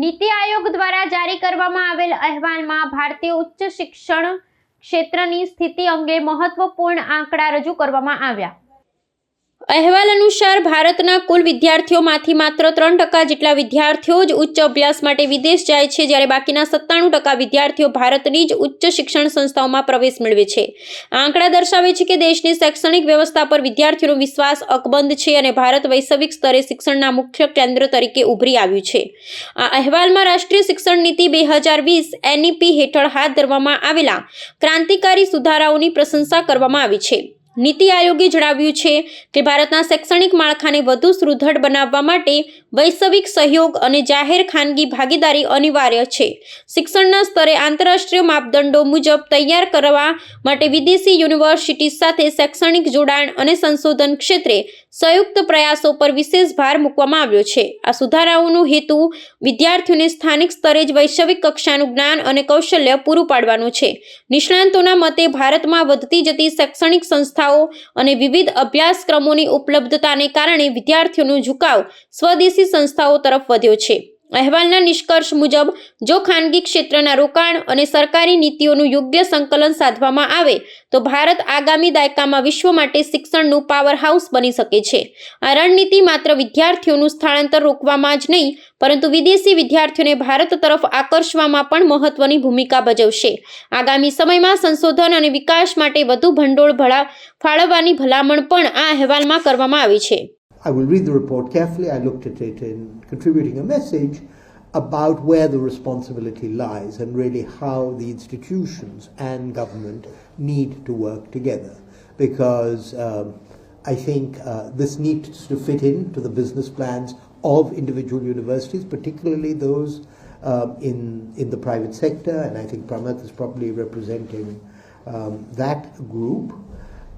નીતિ આયોગ દ્વારા જારી કરવામાં આવેલ અહેવાલમાં ભારતીય ઉચ્ચ શિક્ષણ ક્ષેત્રની સ્થિતિ અંગે મહત્વપૂર્ણ આંકડા રજૂ કરવામાં આવ્યા. અહેવાલ અનુસાર ભારતના કુલ વિદ્યાર્થીઓમાંથી માત્ર ત્રણ ટકા જેટલા વિદ્યાર્થીઓ જ ઉચ્ચ અભ્યાસ માટે વિદેશ જાય છે, જ્યારે બાકીના સત્તાણું ટકા વિદ્યાર્થીઓ ભારતની જ ઉચ્ચ શિક્ષણ સંસ્થાઓમાં પ્રવેશ મેળવે છે. આંકડા દર્શાવે છે કે દેશની શૈક્ષણિક વ્યવસ્થા પર વિદ્યાર્થીઓનો વિશ્વાસ અકબંધ છે અને ભારત વૈશ્વિક સ્તરે શિક્ષણના મુખ્ય કેન્દ્ર તરીકે ઉભરી આવ્યું છે. આ અહેવાલમાં રાષ્ટ્રીય શિક્ષણ નીતિ બે હજાર વીસ એનઈપી હેઠળ હાથ ધરવામાં આવેલા ક્રાંતિકારી સુધારાઓની પ્રશંસા કરવામાં આવી છે. નીતિ આયોગે જણાવ્યું છે કે ભારતના શૈક્ષણિક માળખાને વધુ સુદૃઢ બનાવવા માટે વૈશ્વિક સહયોગ અને જાહેર ખાનગી ભાગીદારી અનિવાર્ય છે. શિક્ષણના સ્તરે આંતરરાષ્ટ્રીય માપદંડો મુજબ તૈયાર કરવા માટે વિદેશી યુનિવર્સિટી સાથે શૈક્ષણિક જોડાણ અને સંશોધન ક્ષેત્રે સંયુક્ત પ્રયાસો પર વિશેષ ભાર મૂકવામાં આવ્યો છે. આ સુધારાઓનો હેતુ વિદ્યાર્થીઓને સ્થાનિક સ્તરે જ વૈશ્વિક કક્ષાનું જ્ઞાન અને કૌશલ્ય પૂરું પાડવાનું છે. નિષ્ણાંતોના મતે ભારતમાં વધતી જતી શૈક્ષણિક સંસ્થાઓ અને વિવિધ અભ્યાસક્રમોની ઉપલબ્ધતાને કારણે વિદ્યાર્થીઓનો ઝુકાવ સ્વદેશી સંસ્થાઓ તરફ વધ્યો છે. અહેવાલના નિષ્કર્ષ મુજબ, જો ખાનગી ક્ષેત્રના રોકાણ અને સરકારી નીતિઓનું યોગ્ય સંકલન સાધવામાં આવે, તો ભારત આગામી દાયકામાં વિશ્વ માટે શિક્ષણનું પાવર હાઉસ બની શકે છે. આ રણનીતિ માત્ર વિદ્યાર્થીઓનું સ્થળાંતર રોકવામાં જ નહીં, પરંતુ વિદેશી વિદ્યાર્થીઓને ભારત તરફ આકર્ષવામાં પણ મહત્વની ભૂમિકા ભજવશે. આગામી સમયમાં સંશોધન અને વિકાસ માટે વધુ ભંડોળ ભળા ફાળવવાની ભલામણ પણ આ અહેવાલમાં કરવામાં આવી છે. I will read the report carefully. I looked at it in contributing a message about where the responsibility lies and really how the institutions and government need to work together. Because um, I think uh, this needs to fit into the business plans of individual universities, particularly those um, in in the private sector, and I think Pramath is probably representing um, that group.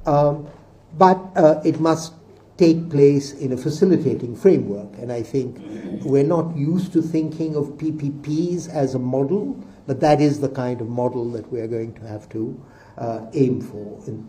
Um, but uh, it must take place in a facilitating framework. And I think we're not used to thinking of PPPs as a model, but that is the kind of model that we're going to have to uh, aim for in,